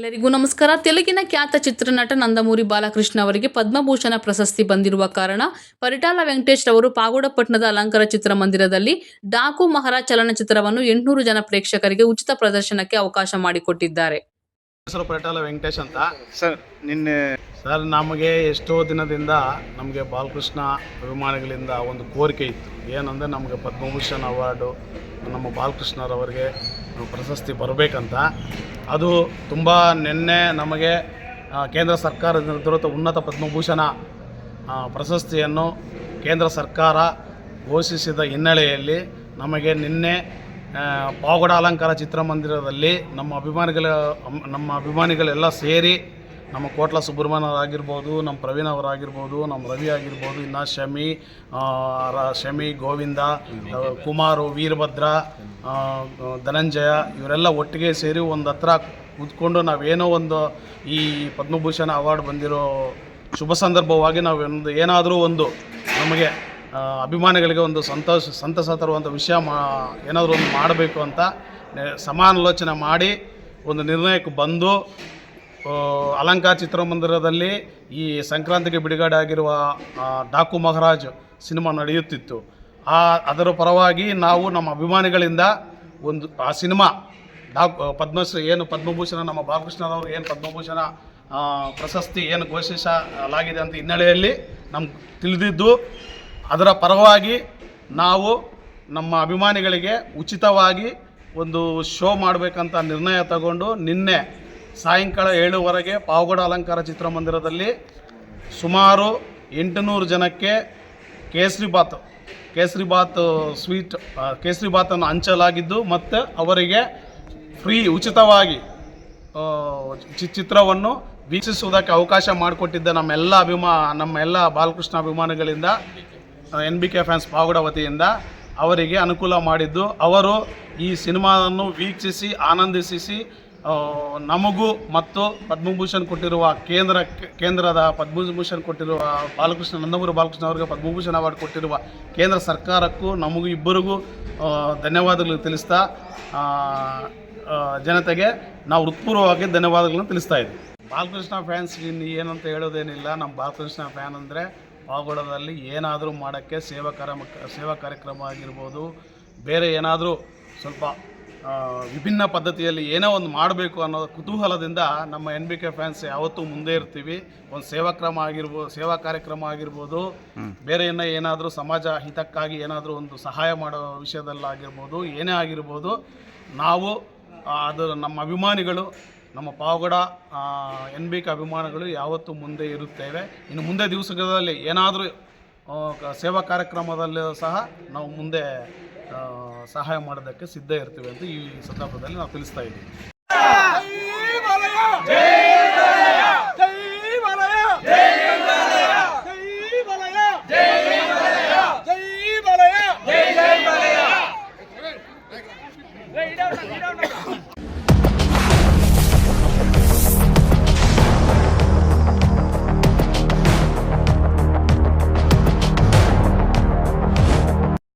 ಎಲ್ಲರಿಗೂ ನಮಸ್ಕಾರ. ತೆಲುಗಿನ ಖ್ಯಾತ ಚಿತ್ರನಟ ನಂದಮೂರಿ ಬಾಲಕೃಷ್ಣ ಅವರಿಗೆ ಪದ್ಮಭೂಷಣ ಪ್ರಶಸ್ತಿ ಬಂದಿರುವ ಕಾರಣ ಪರಿಟಾಲ ವೆಂಕಟೇಶ್ ಅವರು ಪಾಗೋಡಪಟ್ಟಣದ ಅಲಂಕಾರ ಚಿತ್ರಮಂದಿರದಲ್ಲಿ ಡಾಕು ಮಹಾರಾಜ್ ಚಲನಚಿತ್ರವನ್ನು ಎಂಟುನೂರು ಜನ ಪ್ರೇಕ್ಷಕರಿಗೆ ಉಚಿತ ಪ್ರದರ್ಶನಕ್ಕೆ ಅವಕಾಶ ಮಾಡಿಕೊಟ್ಟಿದ್ದಾರೆ. ಹೆಸರು ಪರಿಟಾಲ ವೆಂಕಟೇಶ್ ಅಂತ. ಸರ್ ನಿನ್ನೆ ಸರ್ ನಮಗೆ ಎಷ್ಟೋ ದಿನದಿಂದ ನಮಗೆ ಬಾಲಕೃಷ್ಣ ಅಭಿಮಾನಿಗಳಿಂದ ಒಂದು ಕೋರಿಕೆ ಇತ್ತು. ಏನಂದರೆ ನಮಗೆ ಪದ್ಮಭೂಷಣ ಅವಾರ್ಡು ನಮ್ಮ ಬಾಲಕೃಷ್ಣರವರಿಗೆ ಪ್ರಶಸ್ತಿ ಬರಬೇಕಂತ. ಅದು ತುಂಬ ನಿನ್ನೆ ನಮಗೆ ಕೇಂದ್ರ ಸರ್ಕಾರದಿಂದ ದೊರೆತ ಉನ್ನತ ಪದ್ಮಭೂಷಣ ಪ್ರಶಸ್ತಿಯನ್ನು ಕೇಂದ್ರ ಸರ್ಕಾರ ಘೋಷಿಸಿದ ಹಿನ್ನೆಲೆಯಲ್ಲಿ ನಮಗೆ ನಿನ್ನೆ ಪಾವಗಡ ಅಲಂಕಾರ ಚಿತ್ರಮಂದಿರದಲ್ಲಿ ನಮ್ಮ ಅಭಿಮಾನಿಗಳ ನಮ್ಮ ಅಭಿಮಾನಿಗಳೆಲ್ಲ ಸೇರಿ ನಮ್ಮ ಕೋಟ್ಲ ಸುಬ್ರಹ್ಮಣ್ಯರಾಗಿರ್ಬೋದು, ನಮ್ಮ ಪ್ರವೀಣ್ ಅವರಾಗಿರ್ಬೋದು, ನಮ್ಮ ರವಿ ಆಗಿರ್ಬೋದು, ಇನ್ನು ಶಮಿ ಶಮಿ, ಗೋವಿಂದ ಕುಮಾರು, ವೀರಭದ್ರ ಧನಂಜಯ, ಇವರೆಲ್ಲ ಒಟ್ಟಿಗೆ ಸೇರಿ ಒಂದು ಹತ್ರ ಕೂತ್ಕೊಂಡು ನಾವೇನೋ ಒಂದು ಈ ಪದ್ಮಭೂಷಣ ಅವಾರ್ಡ್ ಬಂದಿರೋ ಶುಭ ಸಂದರ್ಭವಾಗಿ ನಾವು ಒಂದು ಏನಾದರೂ ಒಂದು ನಮಗೆ ಅಭಿಮಾನಿಗಳಿಗೆ ಒಂದು ಸಂತೋಷ, ಸಂತಸ ತರುವಂಥ ವಿಷಯ ಮಾ, ಏನಾದರೂ ಒಂದು ಮಾಡಬೇಕು ಅಂತ ಸಮಾಲೋಚನೆ ಮಾಡಿ ಒಂದು ನಿರ್ಣಯಕ್ಕೆ ಬಂದು ಅಲಂಕಾರ ಚಿತ್ರಮಂದಿರದಲ್ಲಿ ಈ ಸಂಕ್ರಾಂತಿಗೆ ಬಿಡುಗಡೆ ಆಗಿರುವ ಡಾಕು ಮಹಾರಾಜ್ ಸಿನಿಮಾ ನಡೆಯುತ್ತಿತ್ತು. ಆ, ಅದರ ಪರವಾಗಿ ನಾವು ನಮ್ಮ ಅಭಿಮಾನಿಗಳಿಂದ ಒಂದು, ಆ ಸಿನಿಮಾ, ಡಾಕ್ ಪದ್ಮಶ್ರೀ, ಏನು ಪದ್ಮಭೂಷಣ, ನಮ್ಮ ಬಾಲಕೃಷ್ಣರವರು ಏನು ಪದ್ಮಭೂಷಣ ಪ್ರಶಸ್ತಿ, ಏನು ಘೋಷಿಸಲಾಗಿದೆ ಅಂತ ಹಿನ್ನೆಲೆಯಲ್ಲಿ ನಮ್ಗೆ ತಿಳಿದಿದ್ದು. ಅದರ ಪರವಾಗಿ ನಾವು ನಮ್ಮ ಅಭಿಮಾನಿಗಳಿಗೆ ಉಚಿತವಾಗಿ ಒಂದು ಶೋ ಮಾಡಬೇಕಂತ ನಿರ್ಣಯ ತಗೊಂಡು ನಿನ್ನೆ ಸಾಯಂಕಾಲ ಏಳುವರೆಗೆ ಪಾವಗಡ ಅಲಂಕಾರ ಚಿತ್ರಮಂದಿರದಲ್ಲಿ ಸುಮಾರು ಎಂಟುನೂರು ಜನಕ್ಕೆ ಕೇಸರಿ ಬಾತ್ ಕೇಸರಿ ಬಾತ್ ಸ್ವೀಟ್ ಕೇಸರಿಬಾತನ್ನು ಕೇಸರಿ ಬಾತನ್ನು ಹಂಚಲಾಗಿದ್ದು ಮತ್ತು ಅವರಿಗೆ ಫ್ರೀ ಉಚಿತವಾಗಿ ಚಿತ್ರವನ್ನು ವೀಕ್ಷಿಸುವುದಕ್ಕೆ ಅವಕಾಶ ಮಾಡಿಕೊಟ್ಟಿದ್ದ ನಮ್ಮೆಲ್ಲ ಅಭಿಮಾ ನಮ್ಮ ಎಲ್ಲ Balakrishna ಅಭಿಮಾನಿಗಳಿಂದ N B K fans Pavagada ವತಿಯಿಂದ ಅವರಿಗೆ ಅನುಕೂಲ ಮಾಡಿದ್ದು. ಅವರು ಈ ಸಿನಿಮಾವನ್ನು ವೀಕ್ಷಿಸಿ ಆನಂದಿಸಿ ನಮಗೂ ಮತ್ತು ಪದ್ಮಭೂಷಣ್ ಕೊಟ್ಟಿರುವ ಕೇಂದ್ರ ಕೇಂದ್ರದ ಪದ್ಮಭೂಷಣ್ ಕೊಟ್ಟಿರುವ ಬಾಲಕೃಷ್ಣ ನಂದಮೂರಿ ಬಾಲಕೃಷ್ಣ ಅವರಿಗೆ ಪದ್ಮಭೂಷಣ ಅವಾರ್ಡ್ ಕೊಟ್ಟಿರುವ ಕೇಂದ್ರ ಸರ್ಕಾರಕ್ಕೂ ನಮಗೂ ಇಬ್ಬರಿಗೂ ಧನ್ಯವಾದಗಳು ತಿಳಿಸ್ತಾ ಜನತೆಗೆ ನಾವು ಹೃತ್ಪೂರ್ವವಾಗಿ ಧನ್ಯವಾದಗಳನ್ನು ತಿಳಿಸ್ತಾ ಇದ್ದೀವಿ. ಬಾಲಕೃಷ್ಣ ಫ್ಯಾನ್ಸ್ ಏನಂತ ಹೇಳೋದೇನಿಲ್ಲ. ನಮ್ಮ ಬಾಲಕೃಷ್ಣ ಫ್ಯಾನ್ ಅಂದರೆ ಪಾವಗಡದಲ್ಲಿ ಏನಾದರೂ ಮಾಡೋಕ್ಕೆ ಸೇವಾ ಕಾರ್ಯ ಸೇವಾ ಕಾರ್ಯಕ್ರಮ ಆಗಿರ್ಬೋದು, ಬೇರೆ ಏನಾದರೂ ಸ್ವಲ್ಪ ವಿಭಿನ್ನ ಪದ್ಧತಿಯಲ್ಲಿ ಏನೋ ಒಂದು ಮಾಡಬೇಕು ಅನ್ನೋ ಕುತೂಹಲದಿಂದ ನಮ್ಮ ಎನ್ ಬಿ ಕೆ ಫ್ಯಾನ್ಸ್ ಯಾವತ್ತೂ ಮುಂದೆ ಇರ್ತೀವಿ. ಒಂದು ಸೇವಾ ಕ್ರಮ ಆಗಿರ್ಬೋದು ಸೇವಾ ಕಾರ್ಯಕ್ರಮ ಆಗಿರ್ಬೋದು ಬೇರೆ ಏನೋ ಏನಾದರೂ ಸಮಾಜ ಹಿತಕ್ಕಾಗಿ ಏನಾದರೂ ಒಂದು ಸಹಾಯ ಮಾಡೋ ವಿಷಯದಲ್ಲಾಗಿರ್ಬೋದು ಏನೇ ಆಗಿರ್ಬೋದು ನಾವು ಅದು ನಮ್ಮ ಅಭಿಮಾನಿಗಳು ನಮ್ಮ ಪಾವಗಡ ಎನ್ ಬಿ ಕೆ ಅಭಿಮಾನಿಗಳು ಯಾವತ್ತೂ ಮುಂದೆ ಇರುತ್ತೇವೆ. ಇನ್ನು ಮುಂದೆ ದಿವಸಗಳಲ್ಲಿ ಏನಾದರೂ ಸೇವಾ ಕಾರ್ಯಕ್ರಮದಲ್ಲೂ ಸಹ ನಾವು ಮುಂದೆ ಸಹಾಯ ಮಾಡೋದಕ್ಕೆ ಸಿದ್ಧ ಇರ್ತೀವಿ ಅಂತ ಈ ಸಂದರ್ಭದಲ್ಲಿ ನಾವು ತಿಳಿಸ್ತಾ ಇದ್ದೀವಿ.